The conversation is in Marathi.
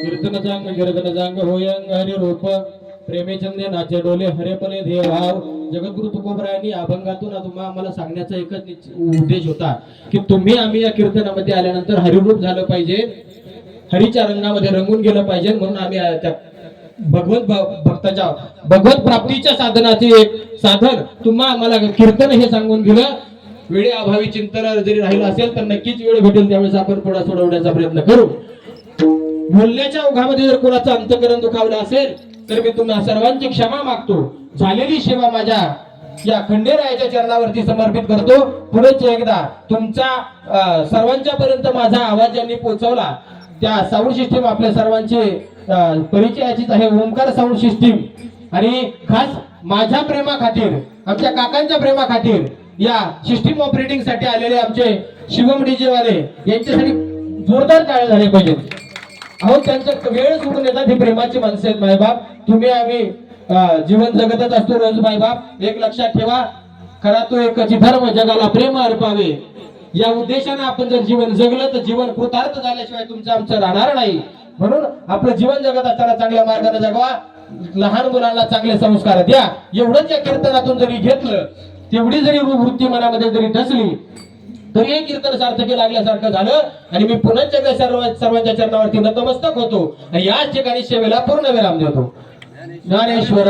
कीर्तन जांग कीर्तन जांग होयंग हरी रूप प्रेमे नाचे डोले हरेपणे ध्येय भाव जगद्गुरु तुकोबरायांनी अभंगातून तुम्हा आम्हाला सांगण्याचा एकच उद्देश होता की तुम्ही आम्ही या कीर्तनामध्ये आल्यानंतर हरिरूप झालं पाहिजे हरीच्या रंगामध्ये रंगून गेलं पाहिजे म्हणून आम्ही त्या भगवत भक्ताच्या भगवत प्राप्तीच्या साधनाचे एक साधन तुम्हा आम्हाला कीर्तन हे सांगून दिलं. वेळे अभावी चिंतन जरी राहिलं असेल तर नक्कीच वेळ भेटेल त्यावेळेस आपण थोडा सोडवण्याचा प्रयत्न करू. बोलण्याच्या ओघामध्ये जर कोणाचं अंतकरण दुखावलं असेल तर मी तुम्हाला सर्वांची क्षमा मागतो. झालेली सेवा माझ्या या खंडेरायाच्या चरणावरती समर्पित करतो. पुढेच एकदा तुमचा सर्वांच्या पर्यंत माझा आवाज यांनी पोहोचवला त्या साऊंड सिस्टीम आपल्या सर्वांचे परिचयाचीच आहे. Omkar sound system. आणि खास माझ्या प्रेमा खातीर आमच्या काकांच्या प्रेमा खातीर या सिस्टीम ऑपरेटिंगसाठी आलेले आमचे शिवम डीजे वाले यांच्यासाठी जोरदार टाळे झाले पाहिजेत. अहो त्यांचा वेळ सोडून येतात ही प्रेमाची माणसं आहेत मायबाप तुम्ही आम्ही जीवन जगतच असतो रोज मायबाप एक लक्षात ठेवा खरा तो एक धर्म जगाला प्रेम अर्पावे. या उद्देशाने आपण जर जीवन जगलं तर जीवन कृतार्थ झाल्याशिवाय तुमचं आमचं राहणार नाही. म्हणून आपलं जीवन जगत असताना चांगल्या मार्गाने जगवा. लहान मुलांना चांगले संस्कार द्या. एवढंच या कीर्तनातून जरी घेतलं तेवढी जरी वृत्ती मनामध्ये जरी ठसली तरी हे कीर्तन सार्थकी लागल्यासारखं झालं आणि मी पुन्हा एकदा सर्व सर्वांच्या चरणावरती नतमस्तक होतो आणि याच ठिकाणी सेवेला पूर्ण विराम देतो. ज्ञानेश्वर